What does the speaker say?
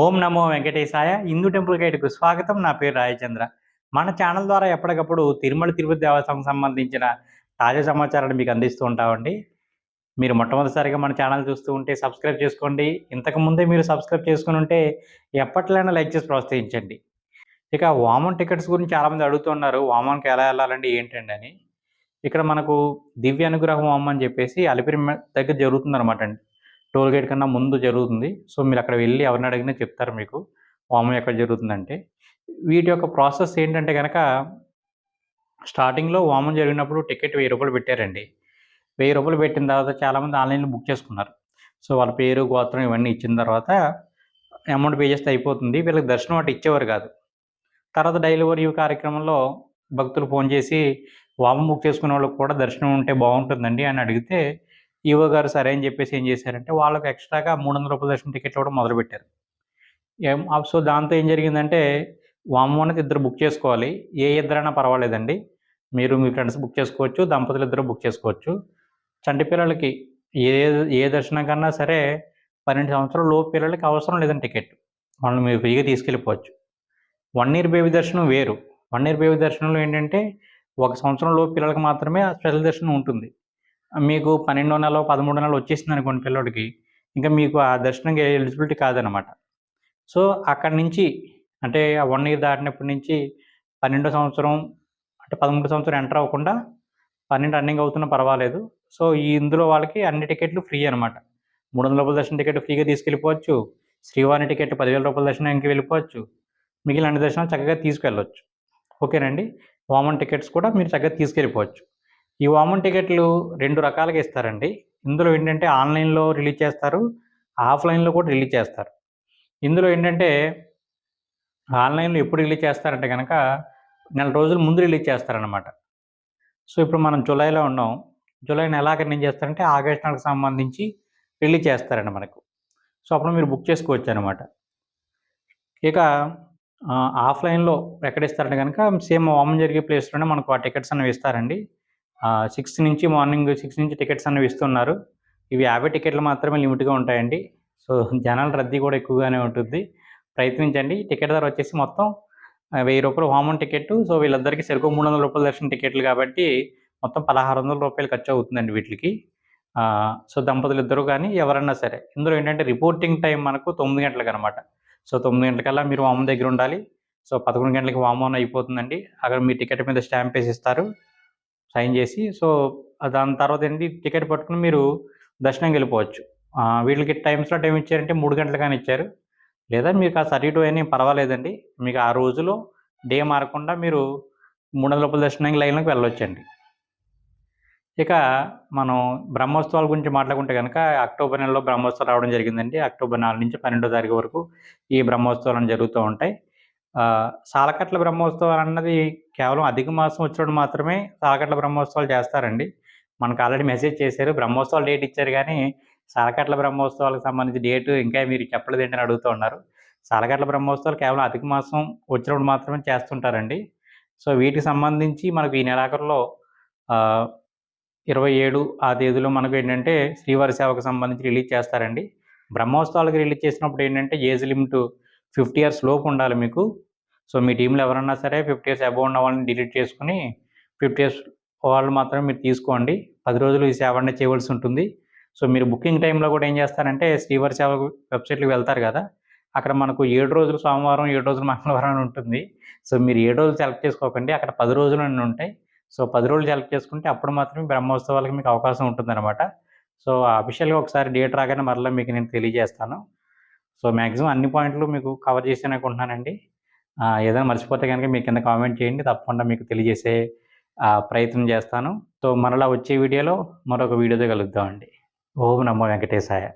ఓం నమో వెంకటేశాయ Hindu temple గైడ్కు స్వాగతం. నా పేరు రాయచంద్ర. మన ఛానల్ ద్వారా ఎప్పటికప్పుడు తిరుమల తిరుపతి దేవస్థానం సంబంధించిన తాజా సమాచారాన్ని మీకు అందిస్తూ ఉంటామండి. మీరు మొట్టమొదటిసారిగా మన ఛానల్ చూస్తూ ఉంటే సబ్స్క్రైబ్ చేసుకోండి. ఇంతకు ముందే మీరు సబ్స్క్రైబ్ చేసుకుని ఉంటే ఎప్పట్లైనా లైక్ చేసి ప్రోత్సహించండి. ఇక వామన్ టికెట్స్ గురించి చాలామంది అడుగుతున్నారు వామన్కి ఎలా వెళ్ళాలండి ఏంటండి అని. ఇక్కడ మనకు దివ్య అనుగ్రహం వామన్ అని చెప్పేసి అలిపిరి దగ్గర జరుగుతుంది అనమాట అండి. టోల్ గేట్ కన్నా ముందు జరుగుతుంది. సో మీరు అక్కడ వెళ్ళి ఎవరిని అడిగినా చెప్తారు మీకు వామం ఎక్కడ జరుగుతుందంటే. వీటి యొక్క ప్రాసెస్ ఏంటంటే కనుక స్టార్టింగ్లో వామం జరిగినప్పుడు టికెట్ వెయ్యి రూపాయలు పెట్టారండి. వెయ్యి రూపాయలు పెట్టిన తర్వాత చాలామంది ఆన్లైన్లో బుక్ చేసుకున్నారు. సో వాళ్ళ పేరు గోత్రం ఇవన్నీ ఇచ్చిన తర్వాత అమౌంట్ పే చేస్తే అయిపోతుంది. వీళ్ళకి దర్శనం అటు ఇచ్చేవారు కాదు. తర్వాత డెలివరీ కార్యక్రమంలో భక్తులు ఫోన్ చేసి వామం బుక్ చేసుకునే వాళ్ళకి కూడా దర్శనం ఉంటే బాగుంటుందండి అని అడిగితే ఈవో గారు సరే అని చెప్పేసి ఏం చేశారంటే వాళ్ళకి ఎక్స్ట్రాగా మూడు వందల రూపాయల దర్శనం టికెట్లు కూడా మొదలుపెట్టారు. ఏం సో దాంతో ఏం జరిగిందంటే వాము అనేది ఇద్దరు బుక్ చేసుకోవాలి. ఏ ఇద్దరైనా పర్వాలేదండి. మీరు మీ ఫ్రెండ్స్ బుక్ చేసుకోవచ్చు దంపతులు ఇద్దరు బుక్ చేసుకోవచ్చు. చంటి పిల్లలకి ఏ ఏ దర్శనం కన్నా సరే పన్నెండు సంవత్సరాల లోపు పిల్లలకి అవసరం లేదండి టికెట్. వాళ్ళని మీరు ఫ్రీగా తీసుకెళ్ళిపోవచ్చు. వన్ ఇయర్ బేబీ దర్శనం వేరు. వన్ ఇయర్ బేబీ దర్శనంలో ఏంటంటే ఒక సంవత్సరం లోపు పిల్లలకి మాత్రమే ఆ స్పెషల్ దర్శనం ఉంటుంది. మీకు పన్నెండో నెలలు పదమూడో నెలలు వచ్చేసింది అనుకోండి పిల్లోడికి. ఇంకా మీకు ఆ దర్శనంకి ఎలిజిబిలిటీ కాదనమాట సో అక్కడి నుంచి అంటే ఆ వన్ ఇయర్ దాటినప్పటి నుంచి పన్నెండో సంవత్సరం అంటే పదమూడు సంవత్సరం ఎంటర్ అవ్వకుండా పన్నెండు రన్నింగ్ అవుతున్నా పర్వాలేదు. సో ఈ ఇందులో వాళ్ళకి అన్ని టికెట్లు ఫ్రీ అనమాట మూడు వందల రూపాయల దర్శనం టికెట్ ఫ్రీగా తీసుకెళ్ళిపోవచ్చు. శ్రీవారి టికెట్ పదివేల రూపాయల దర్శనానికి వెళ్ళిపోవచ్చు. మిగిలిన అన్ని దర్శనం చక్కగా తీసుకెళ్ళవచ్చు ఓకేనండి? వామన్ టికెట్స్ కూడా మీరు చక్కగా తీసుకెళ్ళిపోవచ్చు. ఈ వామన్ టికెట్లు రెండు రకాలుగా ఇస్తారండి. ఇందులో ఏంటంటే ఆన్లైన్లో రిలీజ్ చేస్తారు ఆఫ్లైన్లో కూడా రిలీజ్ చేస్తారు. ఇందులో ఏంటంటే ఆన్లైన్లో ఎప్పుడు రిలీజ్ చేస్తారంటే కనుక నెల రోజుల ముందు రిలీజ్ చేస్తారనమాట సో ఇప్పుడు మనం జూలైలో ఉన్నాం. జూలై నెలాఖరు ఏం చేస్తారంటే ఆగస్ట్ నెలకు సంబంధించి రిలీజ్ చేస్తారండి మనకు. సో అప్పుడు మీరు బుక్ చేసుకోవచ్చు అనమాట ఇక ఆఫ్లైన్లో ఎక్కడ ఇస్తారంటే కనుక సేమ్ వామన్ జరిగే ప్లేస్లోనే మనకు ఆ టికెట్స్ అనేవి ఇస్తారండి. సిక్స్ నుంచి మార్నింగ్ సిక్స్ నుంచి టికెట్స్ అనేవి ఇస్తున్నారు. ఇవి యాభై టికెట్లు మాత్రమే లిమిట్గా ఉంటాయండి. సో జనాల రద్దీ కూడా ఎక్కువగానే ఉంటుంది. ప్రయత్నించండి. టికెట్ ధర వచ్చేసి మొత్తం వెయ్యి రూపాయలు వామన్ టికెట్ సో వీళ్ళందరికీ సరిగ్గా మూడు వందల రూపాయల దర్శన టికెట్లు కాబట్టి మొత్తం పదహారు వందల రూపాయలు ఖర్చు అవుతుందండి వీటికి. సో దంపతులు ఇద్దరు కానీ ఎవరన్నా సరే. ఇందులో ఏంటంటే రిపోర్టింగ్ టైం మనకు తొమ్మిది గంటలకు అనమాట సో తొమ్మిది గంటలకల్లా మీరు వామన్ దగ్గర ఉండాలి. సో పదకొండు గంటలకి వామన్ అయిపోతుందండి. అక్కడ మీ టికెట్ మీద స్టాంప్ వేసి ఇస్తారు. సైన్ చేసి సో దాని తర్వాత ఏంటి టికెట్ పట్టుకుని మీరు దర్శనంకి వెళ్ళిపోవచ్చు. వీళ్ళకి టైం టైమ్స్లో టైం ఇచ్చారంటే మూడు గంటలు కానీ ఇచ్చారు. లేదా మీకు ఆ సర్టీ టూ అయినా పర్వాలేదండి. మీకు ఆ రోజులో డే మారకుండా మీరు మూడు వందల రూపాయల దర్శనానికి లైన్లోకి వెళ్ళొచ్చండి. ఇక మనం బ్రహ్మోత్సవాల గురించి మాట్లాడుకుంటే కనుక అక్టోబర్ నెలలో బ్రహ్మోత్సవాలు రావడం జరిగిందండి. అక్టోబర్ నాలుగు నుంచి పన్నెండో తారీఖు వరకు ఈ బ్రహ్మోత్సవాలు జరుగుతూ ఉంటాయి. సాలకట్ల బ్రహ్మోత్సవాలు అన్నది కేవలం అధిక మాసం వచ్చినప్పుడు మాత్రమే సాలకట్ల బ్రహ్మోత్సవాలు చేస్తారండి. మనకు ఆల్రెడీ మెసేజ్ చేశారు. బ్రహ్మోత్సవాలు డేట్ ఇచ్చారు కానీ సాలకట్ల బ్రహ్మోత్సవాలకు సంబంధించి డేటు ఇంకా మీరు చెప్పలేదు ఏంటని అడుగుతూ ఉన్నారు. సాలకట్ల బ్రహ్మోత్సవాలు కేవలం అధిక మాసం వచ్చినప్పుడు మాత్రమే చేస్తుంటారండి. సో వీటికి సంబంధించి మనకు ఈ నెలాఖరులో ఇరవై ఏడు ఆ తేదీలో మనకు ఏంటంటే శ్రీవారి సేవకు సంబంధించి రిలీజ్ చేస్తారండి. బ్రహ్మోత్సవాలకు రిలీజ్ చేసినప్పుడు ఏంటంటే ఏజ్ లిమిట్ ఫిఫ్టీ ఇయర్స్ లోపు ఉండాలి మీకు. సో మీ టీంలో ఎవరన్నా సరే ఫిఫ్టీ ఇయర్స్ అబౌవ్ ఉన్న వాళ్ళని డిలీట్ చేసుకుని ఫిఫ్టీ ఇయర్స్ వాళ్ళు మాత్రమే మీరు తీసుకోండి. పది రోజులు ఈ సేవ అనేది చేయవలసి ఉంటుంది. సో మీరు బుకింగ్ టైంలో కూడా ఏం చేస్తారంటే శ్రీవర్ సేవ వెబ్సైట్కి వెళ్తారు కదా! అక్కడ మనకు ఏడు రోజులు సోమవారం ఏడు రోజులు మంగళవారం అని ఉంటుంది. సో మీరు ఏడు రోజులు సెలెక్ట్ చేసుకోకండి. అక్కడ పది రోజులు అన్నీ ఉంటాయి. సో పది రోజులు సెలెక్ట్ చేసుకుంటే అప్పుడు మాత్రమే బ్రహ్మోత్సవాలకి మీకు అవకాశం ఉంటుందన్నమాట. సో అఫీషియల్గా ఒకసారి డేట్ రాగానే మరలా మీకు నేను తెలియజేస్తాను. సో మ్యాక్సిమం అన్ని పాయింట్లు మీకు కవర్ చేసాను అనుకుంటున్నానండి ఏదైనా మర్చిపోతే కనుక మీ కింద కామెంట్ చేయండి. తప్పకుండా మీకు తెలియజేసే ప్రయత్నం చేస్తాను. సో మరలా వచ్చే వీడియోలో మరొక వీడియోతో కలుద్దామండి. ఓం నమో వెంకటేశాయ.